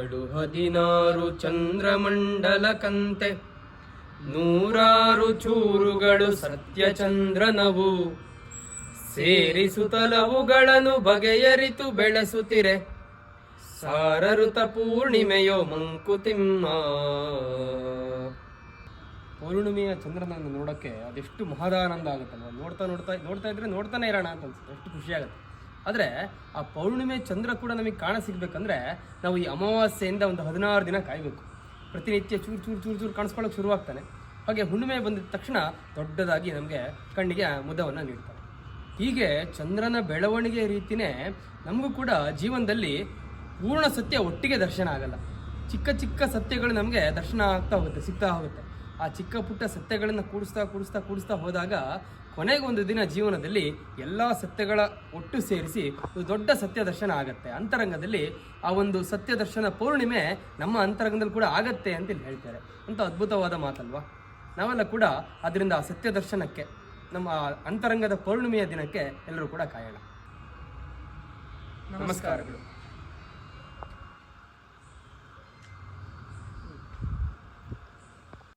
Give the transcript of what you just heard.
ಚೂರುಗಳು ಹದಿನಾರು ಚಂದ್ರಮಂಡಲ ಕಂತೆ ನೂರಾರು ಚೂರುಗಳು ಸತ್ಯಚಂದ್ರನವು. ಸೇರಿಸುತ್ತಲವುಗಳನ್ನು ಬಗೆಯರಿತು ಬೆಳೆಸುತ್ತಿರೆ. ಸಾರಋತ ಪೂರ್ಣಿಮೆಯೋ ಮಂಕುತಿಮ್ಮ. ಪೂರ್ಣಿಮೆಯ ಚಂದ್ರನನ್ನು ನೋಡೋಕ್ಕೆ ಅದೆಷ್ಟು ಮಹದಾನಂದ ಆಗುತ್ತಲ್ವ ನೋಡ್ತಾ ನೋಡ್ತಾ ನೋಡ್ತಾ ಇದ್ರೆ ನೋಡ್ತಾನೆ ಇರೋಣ ಅಂತ ಅನ್ಸುತ್ತೆ. ಎಷ್ಟು ಖುಷಿ ಆಗುತ್ತೆ. ಆದರೆ ಆ ಪೌರ್ಣಿಮೆ ಚಂದ್ರ ಕೂಡ ನಮಗೆ ಕಾಣ ಸಿಗಬೇಕಂದ್ರೆ ನಾವು ಈ ಅಮಾವಾಸ್ಯೆಯಿಂದ ಒಂದು ಹದಿನಾರು ದಿನ ಕಾಯಬೇಕು. ಪ್ರತಿನಿತ್ಯ ಚೂರು ಚೂರು ಚೂರು ಚೂರು ಕಾಣಿಸ್ಕೊಳ್ಳೋಕೆ ಶುರುವಾಗ್ತಾನೆ. ಹಾಗೆ ಹುಣ್ಣಿಮೆ ಬಂದಿದ ತಕ್ಷಣ ದೊಡ್ಡದಾಗಿ ನಮಗೆ ಕಣ್ಣಿಗೆ ಮುದವನ್ನು ನೀಡ್ತಾರೆ. ಹೀಗೆ ಚಂದ್ರನ ಬೆಳವಣಿಗೆ ರೀತಿನೇ ನಮಗೂ ಕೂಡ ಜೀವನದಲ್ಲಿ ಪೂರ್ಣ ಸತ್ಯ ಒಟ್ಟಿಗೆ ದರ್ಶನ ಆಗಲ್ಲ. ಚಿಕ್ಕ ಚಿಕ್ಕ ಸತ್ಯಗಳು ನಮಗೆ ದರ್ಶನ ಆಗ್ತಾ ಹೋಗುತ್ತೆ, ಸಿಗ್ತಾ ಹೋಗುತ್ತೆ. ಆ ಚಿಕ್ಕ ಪುಟ್ಟ ಸತ್ಯಗಳನ್ನು ಕೂಡಿಸ್ತಾ ಕೂಡಿಸ್ತಾ ಕೂಡಿಸ್ತಾ ಹೋದಾಗ ಕೊನೆಗೆ ಒಂದು ದಿನ ಜೀವನದಲ್ಲಿ ಎಲ್ಲ ಸತ್ಯಗಳ ಒಟ್ಟು ಸೇರಿಸಿ ಒಂದು ದೊಡ್ಡ ಸತ್ಯ ದರ್ಶನ ಆಗತ್ತೆ. ಅಂತರಂಗದಲ್ಲಿ ಆ ಒಂದು ಸತ್ಯ ದರ್ಶನ ಪೌರ್ಣಿಮೆ ನಮ್ಮ ಅಂತರಂಗದಲ್ಲಿ ಕೂಡ ಆಗತ್ತೆ ಅಂತ ಹೇಳ್ತಾರೆ. ಅಂತ ಅದ್ಭುತವಾದ ಮಾತಲ್ವಾ? ನಾವೆಲ್ಲ ಕೂಡ ಅದರಿಂದ ಆ ಸತ್ಯ ದರ್ಶನಕ್ಕೆ ನಮ್ಮ ಅಂತರಂಗದ ಪೌರ್ಣಿಮೆಯ ದಿನಕ್ಕೆ ಎಲ್ಲರೂ ಕೂಡ ಕಾಯೋಣ. ನಮಸ್ಕಾರಗಳು.